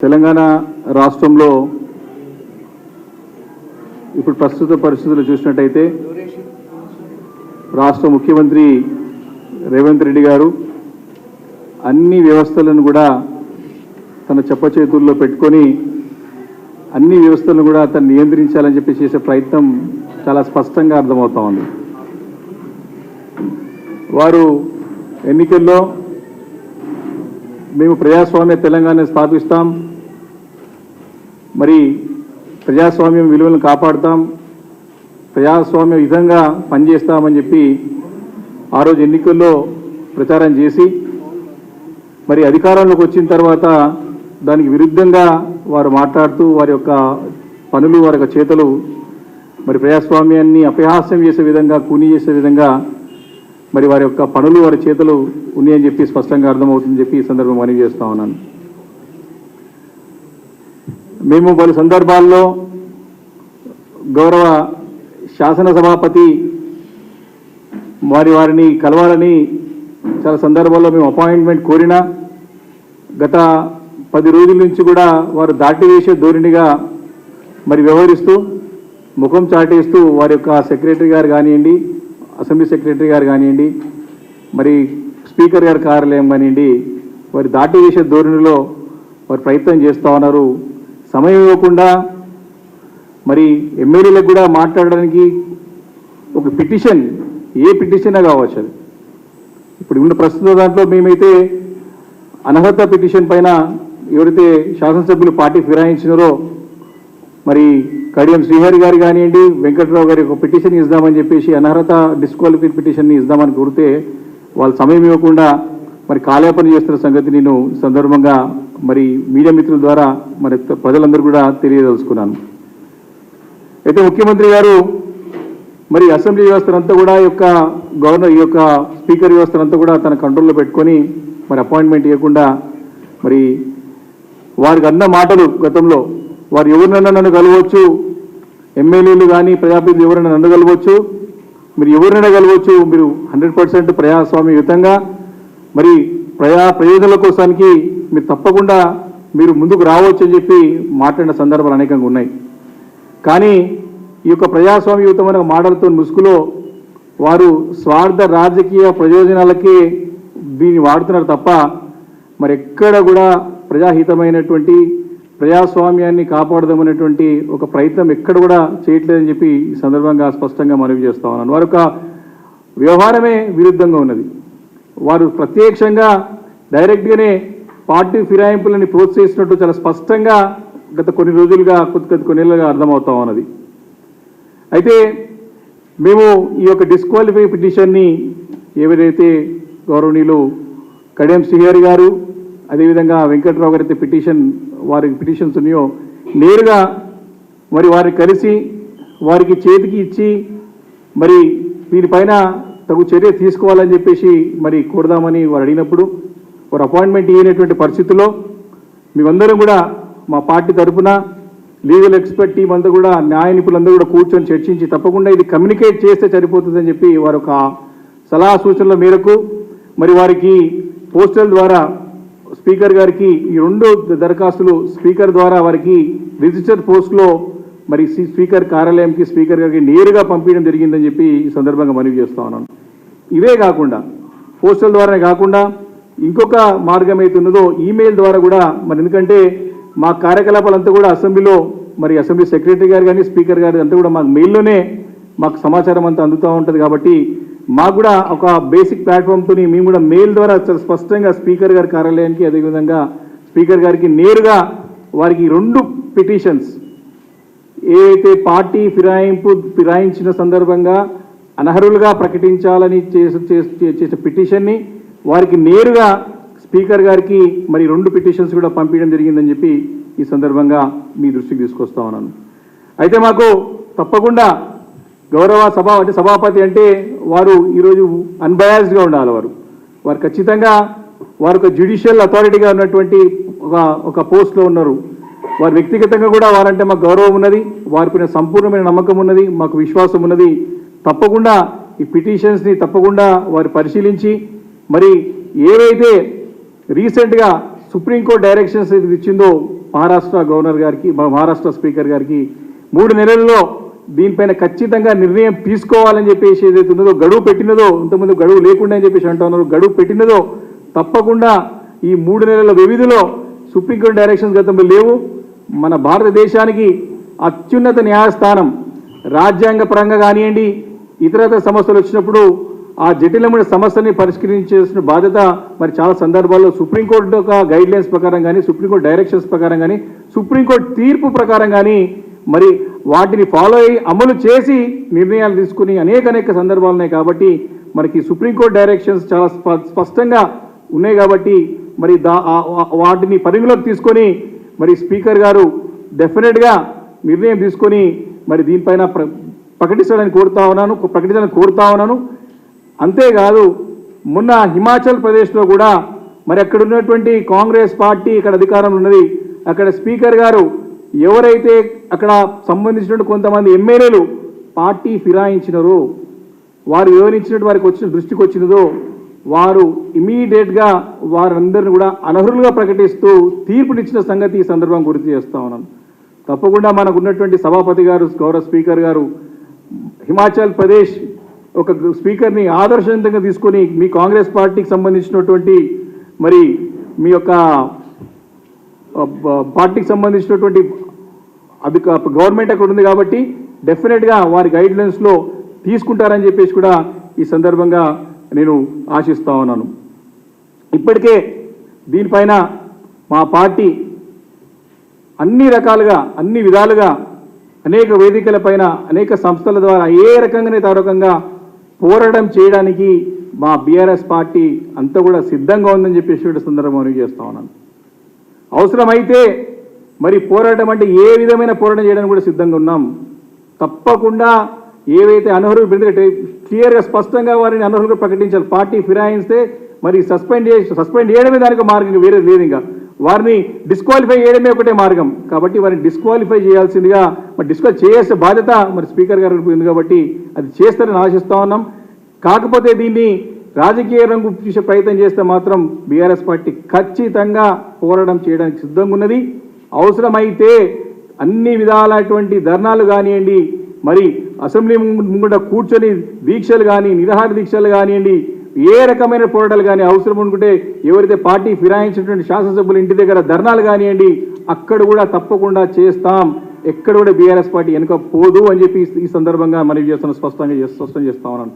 తెలంగాణ రాష్ట్రంలో ఇప్పుడు ప్రస్తుత పరిస్థితులు చూసినట్టయితే రాష్ట్ర ముఖ్యమంత్రి రేవంత్ రెడ్డి గారు అన్ని వ్యవస్థలను కూడా తన చెప్ప చేతుల్లో పెట్టుకొని అన్ని వ్యవస్థలను కూడా తను నియంత్రించాలని చెప్పి చేసే ప్రయత్నం చాలా స్పష్టంగా అర్థమవుతా ఉంది. వారు ఎన్నికల్లో మేము ప్రజాస్వామ్య తెలంగాణ స్థాపిస్తాం. మరి ప్రజాస్వామ్యం విలువలను కాపాడుతాం. ప్రజాస్వామ్య విధంగా పనిచేస్తామని చెప్పి ఆ రోజు ఎన్నికల్లో ప్రచారం చేసి మరి అధికారంలోకి వచ్చిన తర్వాత దానికి విరుద్ధంగా వారు మాట్లాడుతూ వారి యొక్క పనులు వారి యొక్క చేతలు మరి ప్రజాస్వామ్యాన్ని అపహాస్యం చేసే విధంగా కూని చేసే విధంగా మరి వారి యొక్క పనులు వారి చేతులు ఉన్నాయని చెప్పి స్పష్టంగా అర్థమవుతుందని చెప్పి ఈ సందర్భం మనవి చేస్తా ఉన్నాను. మేము పలు సందర్భాల్లో గౌరవ శాసనసభాపతి వారి వారిని కలవాలని చాలా సందర్భాల్లో మేము అపాయింట్మెంట్ కోరినా గత పది రోజుల నుంచి కూడా వారు దాటి వేసే ధోరణిగా మరి వ్యవహరిస్తూ ముఖం చాటేస్తూ వారి యొక్క సెక్రటరీ గారు కానివ్వండి అసెంబ్లీ సెక్రటరీ గారు కానివ్వండి మరి స్పీకర్ గారి కార్యాలయం కానివ్వండి వారి దాటి వేసే ధోరణిలో వారు ప్రయత్నం చేస్తూ ఉన్నారు. సమయం ఇవ్వకుండా మరి ఎమ్మెల్యేలకు కూడా మాట్లాడడానికి ఒక పిటిషన్ ఏ పిటిషన్ కావచ్చు అది. ఇప్పుడు ఉన్న ప్రస్తుత దాంట్లో మేమైతే అనర్హత పిటిషన్ పైన ఎవరైతే శాసనసభ్యులు పార్టీ ఫిరాయించినారో మరి కడియం శ్రీహరి గారు కానివ్వండి వెంకట్రావు గారి ఒక పిటిషన్ ఇద్దామని చెప్పేసి అనర్హత డిస్క్వాలిఫై పిటిషన్ ఇద్దామని కోరితే వాళ్ళు సమయం ఇవ్వకుండా మరి కాలేపన చేస్తున్న సంగతి నేను సందర్భంగా మరి మీడియా మిత్రుల ద్వారా మరి ప్రజలందరూ కూడా తెలియదలుచుకున్నాను. అయితే ముఖ్యమంత్రి గారు మరి అసెంబ్లీ వ్యవస్థనంతా కూడా ఈ యొక్క గవర్నర్ ఈ యొక్క స్పీకర్ వ్యవస్థనంతా కూడా తన కంట్రోల్లో పెట్టుకొని మరి అపాయింట్మెంట్ ఇవ్వకుండా మరి వారికి అన్న మాటలు గతంలో వారు ఎవరినన్నా నన్ను కలవచ్చు ఎమ్మెల్యేలు కానీ ప్రజాప్రతినిధి ఎవరైనా అందగలవచ్చు మీరు ఎవరైనా కలవచ్చు మీరు హండ్రెడ్ పర్సెంట్ ప్రజాస్వామ్యయుతంగా మరి ప్రజా ప్రయోజనాల కోసానికి మీరు తప్పకుండా మీరు ముందుకు రావచ్చు అని చెప్పి మాట్లాడిన సందర్భాలు అనేకంగా ఉన్నాయి. కానీ ఈ యొక్క ప్రజాస్వామ్యయుతమైన మాటలతో ముసుగులో వారు స్వార్థ రాజకీయ ప్రయోజనాలకే దీన్ని వాడుతున్నారు తప్ప మరి ఎక్కడ కూడా ప్రజాహితమైనటువంటి ప్రజాస్వామ్యాన్ని కాపాడదామనేటువంటి ఒక ప్రయత్నం ఎక్కడ కూడా చేయట్లేదని చెప్పి ఈ సందర్భంగా స్పష్టంగా మనవి చేస్తా ఉన్నాను. వారి యొక్క వ్యవహారమే విరుద్ధంగా ఉన్నది. వారు ప్రత్యక్షంగా డైరెక్ట్గానే పార్టీ ఫిరాయింపులని ప్రోత్సహిస్తున్నట్టు చాలా స్పష్టంగా గత కొన్ని రోజులుగా కొద్ది కొద్ది కొన్ని నెలలుగా అర్థమవుతా ఉన్నది. అయితే మేము ఈ యొక్క డిస్క్వాలిఫై పిటిషన్ని ఏవైతే గౌరవనీయులు కడియం శ్రీహరి గారు అదేవిధంగా వెంకట్రావు గారి అయితే పిటిషన్ వారికి పిటిషన్స్ ఉన్నాయో నేరుగా మరి వారిని కలిసి వారికి చేతికి ఇచ్చి మరి దీనిపైన తగు చర్య తీసుకోవాలని చెప్పేసి మరి కోరదామని వారు అడిగినప్పుడు వారు అపాయింట్మెంట్ ఇవ్వనటువంటి పరిస్థితుల్లో మేమందరం కూడా మా పార్టీ తరఫున లీగల్ ఎక్స్పర్ట్ టీం అంతా కూడా న్యాయ నిపుణులందరూ కూడా కూర్చొని చర్చించి తప్పకుండా ఇది కమ్యూనికేట్ చేస్తే సరిపోతుందని చెప్పి వారు ఒక సలహా సూచనల మేరకు మరి వారికి పోస్టల్ ద్వారా స్పీకర్ గారికి ఈ రెండు దరఖాస్తులు స్పీకర్ ద్వారా వారికి రిజిస్టర్ పోస్ట్లో మరి స్పీకర్ కార్యాలయంకి స్పీకర్ గారికి నేరుగా పంపించడం జరిగిందని చెప్పి ఈ సందర్భంగా మనవి చేస్తా ఉన్నాను. ఇవే కాకుండా పోస్టల్ ద్వారానే కాకుండా ఇంకొక మార్గం అయితే ఉన్నదో ఈమెయిల్ ద్వారా కూడా మరి ఎందుకంటే మా కార్యకలాపాలంతా కూడా అసెంబ్లీలో మరి అసెంబ్లీ సెక్రటరీ గారు కానీ స్పీకర్ గారు అంతా కూడా మాకు మెయిల్లోనే మాకు సమాచారం అంతా అందుతూ ఉంటుంది కాబట్టి మాకు కూడా ఒక బేసిక్ ప్లాట్ఫామ్తో మేము కూడా మెయిల్ ద్వారా చాలా స్పష్టంగా స్పీకర్ గారి కార్యాలయానికి అదేవిధంగా స్పీకర్ గారికి నేరుగా వారికి రెండు పిటిషన్స్ ఏదైతే పార్టీ ఫిరాయింపు ఫిరాయించిన సందర్భంగా అనర్హులుగా ప్రకటించాలని చేసే పిటిషన్ని వారికి నేరుగా స్పీకర్ గారికి మరి రెండు పిటిషన్స్ కూడా పంపించడం జరిగిందని చెప్పి ఈ సందర్భంగా మీ దృష్టికి తీసుకొస్తా ఉన్నాను. అయితే మాకు తప్పకుండా గౌరవ సభ అంటే సభాపతి అంటే వారు ఈరోజు అన్బయాస్డ్గా ఉండాలి వారు. వారు ఖచ్చితంగా వారు ఒక జ్యుడిషియల్ అథారిటీగా ఉన్నటువంటి ఒక ఒక పోస్ట్లో ఉన్నారు. వారు వ్యక్తిగతంగా కూడా వారంటే మాకు గౌరవం ఉన్నది వారిపైన సంపూర్ణమైన నమ్మకం ఉన్నది మాకు విశ్వాసం ఉన్నది. తప్పకుండా ఈ పిటిషన్స్ని తప్పకుండా వారు పరిశీలించి మరి ఏవైతే రీసెంట్గా సుప్రీంకోర్టు డైరెక్షన్స్ ఇచ్చిందో మహారాష్ట్ర గవర్నర్ గారికి మా మహారాష్ట్ర స్పీకర్ గారికి మూడు నెలల్లో దీనిపైన ఖచ్చితంగా నిర్ణయం తీసుకోవాలని చెప్పేసి ఏదైతే ఉన్నదో గడువు పెట్టినదో ఇంతకుముందు గడువు లేకుండా అని చెప్పేసి అంటున్నారు గడువు పెట్టినదో తప్పకుండా ఈ మూడు నెలల వ్యవధిలో సుప్రీంకోర్టు డైరెక్షన్స్ గతంలో లేవు. మన భారతదేశానికి అత్యున్నత న్యాయస్థానం. రాజ్యాంగ పరంగా కానివ్వండి ఇతరతర సమస్యలు వచ్చినప్పుడు ఆ జటిలమైన సమస్యని పరిష్కరించాల్సిన బాధ్యత మరి చాలా సందర్భాల్లో సుప్రీంకోర్టు యొక్క గైడ్ లైన్స్ ప్రకారం కానీ సుప్రీంకోర్టు డైరెక్షన్స్ ప్రకారం కానీ సుప్రీంకోర్టు తీర్పు ప్రకారం కానీ మరి వాటిని ఫాలో అయ్యి అమలు చేసి నిర్ణయాలు తీసుకుని అనేక అనేక సందర్భాలు ఉన్నాయి కాబట్టి మనకి సుప్రీంకోర్టు డైరెక్షన్స్ చాలా స్ప- స్పష్టంగా ఉన్నాయి కాబట్టి మరి దా వాటిని పరిగణలోకి తీసుకొని మరి స్పీకర్ గారు డెఫినెట్గా నిర్ణయం తీసుకొని మరి దీనిపైన ప్ర ప్రకటించాలని కోరుతా ఉన్నాను ప్రకటించాలని కోరుతా ఉన్నాను. అంతేకాదు మొన్న హిమాచల్ ప్రదేశ్లో కూడా మరి అక్కడ ఉన్నటువంటి కాంగ్రెస్ పార్టీ ఇక్కడ అధికారంలో ఉన్నది. అక్కడ స్పీకర్ గారు ఎవరైతే అక్కడ సంబంధించినటువంటి కొంతమంది ఎమ్మెల్యేలు పార్టీ ఫిరాయించినారో. వారు వివరించినట్టు వారికి వచ్చిన దృష్టికి వచ్చినదో వారు ఇమీడియట్గా వారందరిని కూడా అనర్హులుగా ప్రకటిస్తూ తీర్పునిచ్చిన సంగతి ఈ సందర్భం గుర్తు చేస్తా ఉన్నాను. తప్పకుండా మనకు ఉన్నటువంటి సభాపతి గారు గౌరవ స్పీకర్ గారు హిమాచల్ ప్రదేశ్ ఒక స్పీకర్ని ఆదర్శవంతంగా తీసుకొని మీ కాంగ్రెస్ పార్టీకి సంబంధించినటువంటి మరి మీ యొక్క పార్టీకి సంబంధించినటువంటి అది గవర్నమెంట్ అక్కడ ఉంది కాబట్టి డెఫినెట్గా వారి గైడ్లైన్స్లో తీసుకుంటారని చెప్పేసి కూడా ఈ సందర్భంగా నేను ఆశిస్తా ఉన్నాను. ఇప్పటికే దీనిపైన మా పార్టీ అన్ని రకాలుగా అన్ని విధాలుగా అనేక వేదికలపైన అనేక సంస్థల ద్వారా ఏ రకంగానే తారకంగా పోరాటం చేయడానికి మా బీఆర్ఎస్ పార్టీ అంతా కూడా సిద్ధంగా ఉందని చెప్పేసి సందర్భం మనవి చేస్తా ఉన్నాను. అవసరమైతే మరి పోరాటం అంటే ఏ విధమైన పోరాటం చేయడానికి కూడా సిద్ధంగా ఉన్నాం. తప్పకుండా ఏవైతే అనర్హులు ఎందుకంటే క్లియర్గా స్పష్టంగా వారిని అనర్హులుగా ప్రకటించాలి. పార్టీ ఫిరాయిస్తే మరి సస్పెండ్ చేసి సస్పెండ్ చేయడమే దానికి మార్గం వేరే లేదు ఇంకా. వారిని డిస్క్వాలిఫై చేయడమే ఒకటే మార్గం. కాబట్టి వారిని డిస్క్వాలిఫై చేయాల్సిందిగా మరి డిస్క్వాలిఫై చేసే బాధ్యత మరి స్పీకర్ గారు ఉంది కాబట్టి అది చేస్తారని ఆశిస్తా ఉన్నాం. కాకపోతే దీన్ని రాజకీయ రంగు చూసే ప్రయత్నం చేస్తే మాత్రం బీఆర్ఎస్ పార్టీ ఖచ్చితంగా పోరాటం చేయడానికి సిద్ధంగా ఉన్నది. అవసరమైతే అన్ని విధాలైనటువంటి ధర్నాలు కానివ్వండి మరి అసెంబ్లీ ముంగు- ముంగట కూర్చొని దీక్షలు కానీ నిరాహార దీక్షలు కానివ్వండి ఏ రకమైన పోరాటాలు కానీ అవసరం అనుకుంటే ఎవరైతే పార్టీ ఫిరాయించినటువంటి శాసనసభ్యులు ఇంటి దగ్గర ధర్నాలు కానివ్వండి అక్కడ కూడా తప్పకుండా చేస్తాం. ఎక్కడ కూడా బీఆర్ఎస్ పార్టీ వెనుక పోదు అని చెప్పి ఈ- సందర్భంగా మనవి చేస్తున్న స్పష్టంగా స్పష్టం చేస్తా ఉన్నాను.